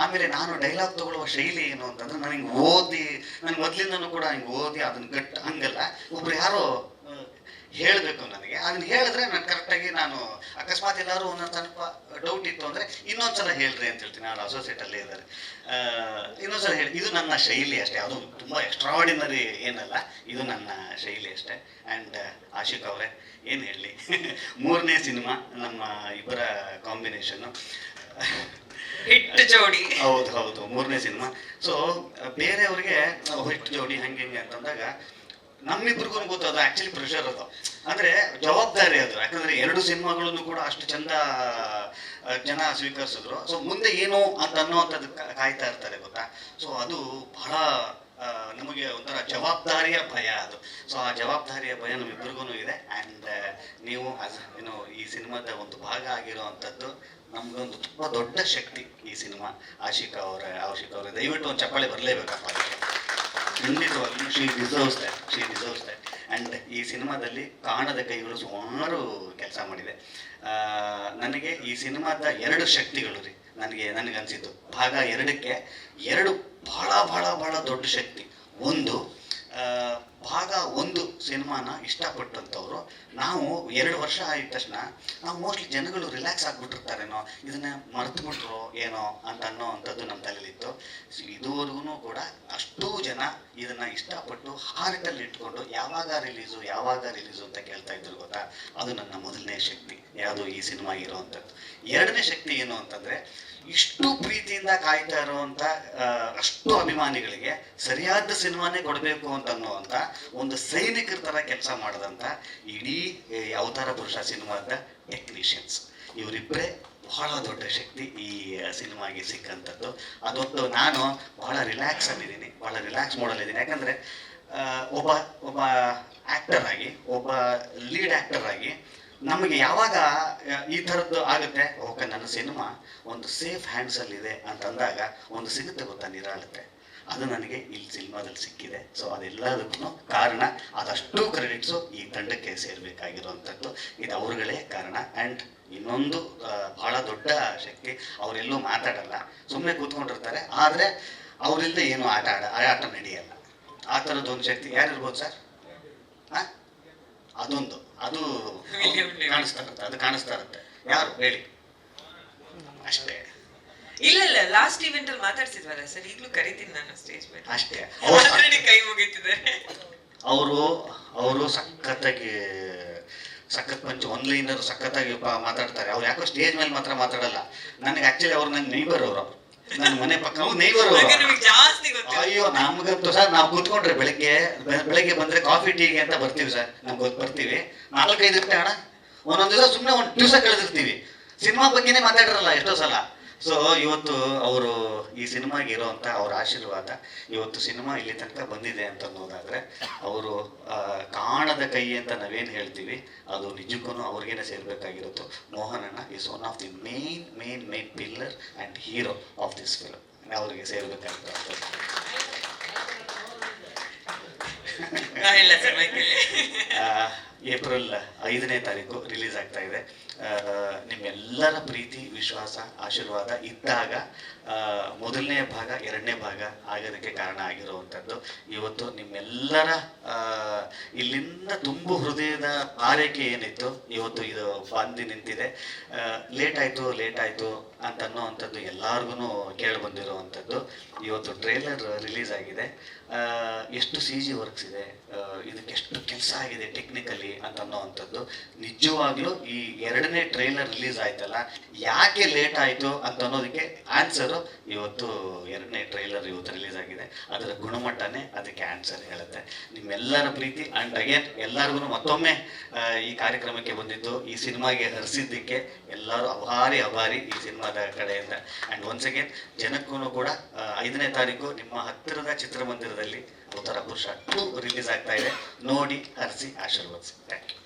ಆಮೇಲೆ ನಾನು ಡೈಲಾಗ್ ತಗೊಳ್ಳುವ ಶೈಲಿ ಏನು ಅಂತಂದ್ರೆ ನನಗೆ ಓದಿ ನನಗೆ ಮೊದಲಿಂದನೂ ಕೂಡ ನನಗೆ ಓದಿ ಅದನ್ನ ಗಟ್ಟ ಹಂಗಲ್ಲ. ಒಬ್ರು ಯಾರೋ ಹೇಳಬೇಕು ನನಗೆ. ಅದನ್ನ ಹೇಳಿದ್ರೆ ನಾನು ಕರೆಕ್ಟಾಗಿ ನಾನು ಅಕಸ್ಮಾತ್ ಎಲ್ಲರೂ ಒಂದೊಂದು ಸ್ವಲ್ಪ ಡೌಟ್ ಇತ್ತು ಅಂದರೆ ಇನ್ನೊಂದ್ಸಲ ಹೇಳ್ರಿ ಅಂತ ಹೇಳ್ತೀನಿ. ನಾನು ಅಸೋಸಿಯೇಟ್ ಅಲ್ಲೇ ಇದ್ದಾರೆ. ಇನ್ನೊಂದ್ಸಲ ಹೇಳಿ ಇದು ನನ್ನ ಶೈಲಿ ಅಷ್ಟೇ. ಅದು ತುಂಬ ಎಕ್ಸ್ಟ್ರಾಡಿನರಿ ಏನಲ್ಲ, ಇದು ನನ್ನ ಶೈಲಿ ಅಷ್ಟೇ. ಆ್ಯಂಡ್ ಆಶಿಕ್ ಅವರೇ, ಏನು ಹೇಳಲಿ. ಮೂರನೇ ಸಿನಿಮಾ, ನಮ್ಮ ಇಬ್ಬರ ಕಾಂಬಿನೇಷನ್ನು ಹಿಟ್ ಜೋಡಿ. ಹೌದು ಹೌದು, ಮೂರನೇ ಸಿನಿಮಾ. ಸೊ ಬೇರೆಯವ್ರಿಗೆ ಹಿಟ್ಟು ಜೋಡಿ, ಹಂಗೆ, ಹಿಂಗೆ ಅಂತಂದಾಗ ನಮ್ಮಿಬ್ರಿಗೂ ಅದು ಆಕ್ಚುಲಿ ಪ್ರೆಷರ್ ಅದು. ಅಂದ್ರೆ, ಜವಾಬ್ದಾರಿ ಅದು. ಯಾಕಂದ್ರೆ, ಎರಡು ಸಿನಿಮಾಗಳನ್ನು ಕೂಡ ಅಷ್ಟು ಚಂದ ಜನ ಸ್ವೀಕರಿಸಿದ್ರು. ಸೊ ಮುಂದೆ ಏನು ಅಂತ ಅನ್ನೋವಂಥದ್ದು ಕಾಯ್ತಾ ಇರ್ತಾರೆ, ಗೊತ್ತಾ? ಸೊ ಅದು ಬಹಳ ನಮಗೆ ಒಂಥರ ಜವಾಬ್ದಾರಿಯ ಭಯ ಅದು. ಸೊ ಆ ಜವಾಬ್ದಾರಿಯ ಭಯ ನಮ್ಮಿಬ್ಬರಿಗೂ ಇದೆ. ನೀವು ಏನು, ಈ ಸಿನಿಮಾದ ಒಂದು ಭಾಗ ಆಗಿರುವಂಥದ್ದು ನಮ್ಗೊಂದು ತುಂಬ ದೊಡ್ಡ ಶಕ್ತಿ ಈ ಸಿನಿಮಾ. ಆಶಿಕ್ ಅವರ ಆಶಿಕ್ ಅವರ, ದಯವಿಟ್ಟು ಒಂದು ಚಪ್ಪಾಳೆ ಬರಲೇಬೇಕಪ್ಪ ಅದಕ್ಕೆ. ಖಂಡಿತವಾಗ್ಲೂ she deserves that, she deserves that. And ಈ ಸಿನಿಮಾದಲ್ಲಿ ಕಾಣದ ಕೈಗಳು ಸುಮಾರು ಕೆಲಸ ಮಾಡಿದೆ. ನನಗೆ ಈ ಸಿನಿಮಾದ ಎರಡು ಶಕ್ತಿಗಳು ರೀ, ನನಗೆ ನನಗೆ ಅನಿಸಿದ್ದು ಭಾಗ ಎರಡಕ್ಕೆ ಎರಡು ಬಹಳ ಬಹಳ ಬಹಳ ದೊಡ್ಡ ಶಕ್ತಿ. ಒಂದು ಸಿನಿಮಾನ ಇಷ್ಟಪಟ್ಟಂಥವ್ರು. ನಾವು ಎರಡು ವರ್ಷ ಆದ ತಕ್ಷಣ ನಾವು ಮೋಸ್ಟ್ಲಿ ಜನಗಳು ರಿಲ್ಯಾಕ್ಸ್ ಆಗಿಬಿಟ್ಟಿರ್ತಾರೇನೋ, ಇದನ್ನ ಮರೆತು ಬಿಟ್ರು ಏನೋ ಅಂತ ಅನ್ನೋ ಅಂಥದ್ದು ನಮ್ಮ ತಲೆಯಲ್ಲಿತ್ತು. ಇದುವರೆಗೂ ಕೂಡ ಅಷ್ಟೂ ಜನ ಇದನ್ನ ಇಷ್ಟಪಟ್ಟು ಹಾರ್ಟಲ್ಲಿ ಇಟ್ಕೊಂಡು ಯಾವಾಗ ರಿಲೀಸು ಯಾವಾಗ ರಿಲೀಸು ಅಂತ ಕೇಳ್ತಾ ಇದ್ರು ಗೊತ್ತಾ? ಅದು ನನ್ನ ಮೊದಲನೇ ಶಕ್ತಿ, ಯಾವುದು ಈ ಸಿನಿಮಾ ಇರೋವಂಥದ್ದು ಎರಡನೇ ಶಕ್ತಿ ಏನು ಅಂತಂದ್ರೆ, ಇಷ್ಟು ಪ್ರೀತಿಯಿಂದ ಕಾಯ್ತಾ ಇರುವಂತ ಅಷ್ಟು ಅಭಿಮಾನಿಗಳಿಗೆ ಸರಿಯಾದ ಸಿನಿಮಾನೇ ಕೊಡಬೇಕು ಅಂತ ಒಂದು ಸೈನಿಕರ ಥರ ಕೆಲಸ ಮಾಡಿದಂಥ ಇಡೀ ಅವತಾರ ಪುರುಷ ಸಿನಿಮಾದ ಟೆಕ್ನಿಷಿಯನ್ಸ್. ಇವರಿಬ್ಬರೇ ಬಹಳ ದೊಡ್ಡ ಶಕ್ತಿ ಈ ಸಿನಿಮಾಗೆ ಸಿಕ್ಕಂಥದ್ದು ಅದೊಂದು ನಾನು ಬಹಳ ರಿಲ್ಯಾಕ್ಸ್ ಆಗಿದ್ದೀನಿ ಬಹಳ ರಿಲ್ಯಾಕ್ಸ್ ಮಾಡಲಿದ್ದೀನಿ ಯಾಕಂದ್ರೆ ಒಬ್ಬ ಒಬ್ಬ ಆಕ್ಟರ್ ಆಗಿ, ಒಬ್ಬ ಲೀಡ್ ಆಕ್ಟರ್ ಆಗಿ ನಮಗೆ ಯಾವಾಗ ಈ ಥರದ್ದು ಆಗುತ್ತೆ? ಓಕೆ ನನ್ನ ಸಿನಿಮಾ ಒಂದು ಸೇಫ್ ಹ್ಯಾಂಡ್ಸಲ್ಲಿ ಇದೆ ಅಂತಂದಾಗ ಒಂದು ಸಿಗುತ್ತೆ ಗೊತ್ತಾ ನೀರಾಗುತ್ತೆ ಅದು ನನಗೆ ಇಲ್ಲಿ ಸಿನಿಮಾದಲ್ಲಿ ಸಿಕ್ಕಿದೆ. ಸೊ ಅದೆಲ್ಲದಕ್ಕೂ ಕಾರಣ ಅದಷ್ಟು ಕ್ರೆಡಿಟ್ಸು ಈ ತಂಡಕ್ಕೆ ಸೇರಬೇಕಾಗಿರುವಂಥದ್ದು. ಇದು ಅವ್ರುಗಳೇ ಕಾರಣ. ಆ್ಯಂಡ್ ಇನ್ನೊಂದು ಬಹಳ ದೊಡ್ಡ ಶಕ್ತಿ ಅವರೆಲ್ಲೂ ಮಾತಾಡಲ್ಲ. ಸುಮ್ಮನೆ ಕೂತ್ಕೊಂಡಿರ್ತಾರೆ. ಆದರೆ ಅವರಿಂದ ಏನು ಆಟ ಆಡ, ಆಟ ನಡೆಯಲ್ಲ. ಆ ಥರದ್ದು ಒಂದು ಶಕ್ತಿ ಯಾರಿರ್ಬೋದು ಸರ್? ಹಾಂ ಅದೊಂದು. ಅದು ಕಾಣಿಸ್ತಾ ಇರುತ್ತೆ. ಅದು ಕಾಣಿಸ್ತಾ ಇರುತ್ತೆ. ಯಾರು? ಹೇಳಿ. ಅಷ್ಟೇ. ಇಲ್ಲ ಇಲ್ಲ ಲಾಸ್ಟ್ ಇವೆಂಟ್ ಅಲ್ಲಿ ಮಾತಾಡ್ಸಿದ್ವಲ್ಲ ಸರ್? ಈಗಲೂ ಕರಿತೀನಿ ನಾನು ಸ್ಟೇಜ್ ಮೇಲೆ. ಅಷ್ಟೇ. ಅವ್ರು ಆಲ್ರೆಡಿ ಕೈ ಮುಗಿತಿದ್ದಾರೆ. ಅವರು ಅವರು ಸಖತ್ತಾಗಿ ಸಖತ್ ಮಂಚು ಒನ್ ಲೈನರ್ ಸಖತ್ತಾಗಿ ಮಾತಾಡ್ತಾರೆ. ಅವ್ರು ಯಾಕೋ ಸ್ಟೇಜ್ ಮೇಲೆ ಮಾತ್ರ ಮಾತಾಡಲ್ಲ. ನನಗೆ ಆಕ್ಚುಲಿ ಅವ್ರು ನನ್ನ ನೈಬರ್ ಅವರು. ನನ್ನ ಮನೆ ಪಕ್ಕ ಗೊತ್ತು ಅಯ್ಯೋ ನಮ್ಗಂತೂ ಸರ್ ನಾವು ಕೂತ್ಕೊಂಡ್ರೆ ಬೆಳಗ್ಗೆ ಬೆಳಿಗ್ಗೆ ಬೆಳಗ್ಗೆ ಬಂದ್ರೆ ಕಾಫಿ ಟೀಗೆ ಅಂತ ಬರ್ತೀವಿ ಸರ್. ನಮ್ಗೆ ಗೊತ್ತು ಬರ್ತೀವಿ. ನಾಲ್ಕೈದು ಇರ್ತೇ ಅಣ್ಣ. ಒಂದೊಂದು ದಿವಸ ಸುಮ್ಮನೆ ಒಂದು ದಿವಸ ಕಳೆದಿರ್ತೀವಿ. ಸಿನಿಮಾ ಬಗ್ಗೆನೇ ಮಾತಾಡಿರಲ್ಲ ಎಷ್ಟೋ ಸಲ. ಸೊ ಇವತ್ತು ಅವರು ಈ ಸಿನಿಮಾಗೆ ಇರೋವಂಥ ಅವ್ರ ಆಶೀರ್ವಾದ ಇವತ್ತು ಸಿನಿಮಾ ಇಲ್ಲಿ ತನಕ ಬಂದಿದೆ ಅಂತ ಅನ್ನೋದಾದ್ರೆ ಅವರು ಕಾಣದ ಕೈ ಅಂತ ನಾವೇನು ಹೇಳ್ತೀವಿ ಅದು ನಿಜಕ್ಕೂ ಅವ್ರಿಗೇನೆ ಸೇರ್ಬೇಕಾಗಿರುತ್ತು ಮೋಹನಣ್ಣ is one of the main main main pillar and hero of this film ಅವರಿಗೆ ಸೇರ್ಬೇಕಾಗಿತ್ತು ನಾ ಇಲ್ಲ ಏಪ್ರಿಲ್ ಐದನೇ ತಾರೀಕು ರಿಲೀಸ್ ಆಗ್ತಾ ಇದೆ. ನಿಮ್ಮೆಲ್ಲರ ಪ್ರೀತಿ, ವಿಶ್ವಾಸ, ಆಶೀರ್ವಾದ ಇದ್ದಾಗ ಮೊದಲನೇ ಭಾಗ, ಎರಡನೇ ಭಾಗ ಆಗೋದಕ್ಕೆ ಕಾರಣ ಆಗಿರುವಂಥದ್ದು. ಇವತ್ತು ನಿಮ್ಮೆಲ್ಲರ ಇಲ್ಲಿಂದ ತುಂಬು ಹೃದಯದ ಆರೈಕೆ ಏನಿತ್ತು? ಇವತ್ತು ಇದು ಬಂದು ನಿಂತಿದೆ. ಲೇಟ್ ಆಯಿತು ಲೇಟ್ ಆಯಿತು ಅಂತ ಅನ್ನೋವಂಥದ್ದು ಎಲ್ಲಾರ್ಗು ಕೇಳಿ ಬಂದಿರುವಂಥದ್ದು. ಇವತ್ತು ಟ್ರೇಲರ್ ರಿಲೀಸ್ ಆಗಿದೆ. ಎಷ್ಟು ಸಿ ಜಿ ವರ್ಕ್ಸ್ ಇದೆ? ಇದಕ್ಕೆ ಎಷ್ಟು ಕೆಲಸ ಆಗಿದೆ ಟೆಕ್ನಿಕಲಿ ಅಂತ ಅನ್ನೋವಂಥದ್ದು ನಿಜವಾಗ್ಲೂ ಈ ಎರಡನೇ ಟ್ರೈಲರ್ ರಿಲೀಸ್ ಆಯ್ತಲ್ಲ, ಯಾಕೆ ಲೇಟ್ ಆಯಿತು ಅಂತ ಅನ್ನೋದಕ್ಕೆ ಆನ್ಸರು ಇವತ್ತು ಎರಡನೇ ಟ್ರೈಲರ್ ಇವತ್ತು ರಿಲೀಸ್ ಆಗಿದೆ. ಅದರ ಗುಣಮಟ್ಟನೇ ಅದಕ್ಕೆ ಆನ್ಸರ್ ಹೇಳುತ್ತೆ. ನಿಮ್ಮೆಲ್ಲರ ಪ್ರೀತಿ ಅಂಡ್ ಅಗೇನ್ ಎಲ್ಲರಿಗೂ ಮತ್ತೊಮ್ಮೆ ಈ ಕಾರ್ಯಕ್ರಮಕ್ಕೆ ಬಂದಿದ್ದು, ಈ ಸಿನಿಮಾಗೆ ಹರಿಸಿದ್ದಕ್ಕೆ ಎಲ್ಲರೂ ಅಭಾರಿ ಅಭಾರಿ ಈ ಸಿನಿಮಾದ ಕಡೆಯಿಂದ. ಅಂಡ್ ಒನ್ಸ್ ಅಗೇನ್ ಜನಕ್ಕೂ ಕೂಡ ಐದನೇ ತಾರೀಕು ನಿಮ್ಮ ಹತ್ತಿರದ ಚಿತ್ರಮಂದಿರದಲ್ಲಿ, ಉತ್ತರ ಪುರುಷ ಟೂ ರಿಲೀಸ್ ಆಗ್ತಾ ಇದೆ. ನೋಡಿ, ಹರಿಸಿ, ಆಶೀರ್ವದಿಸಿ. Thank you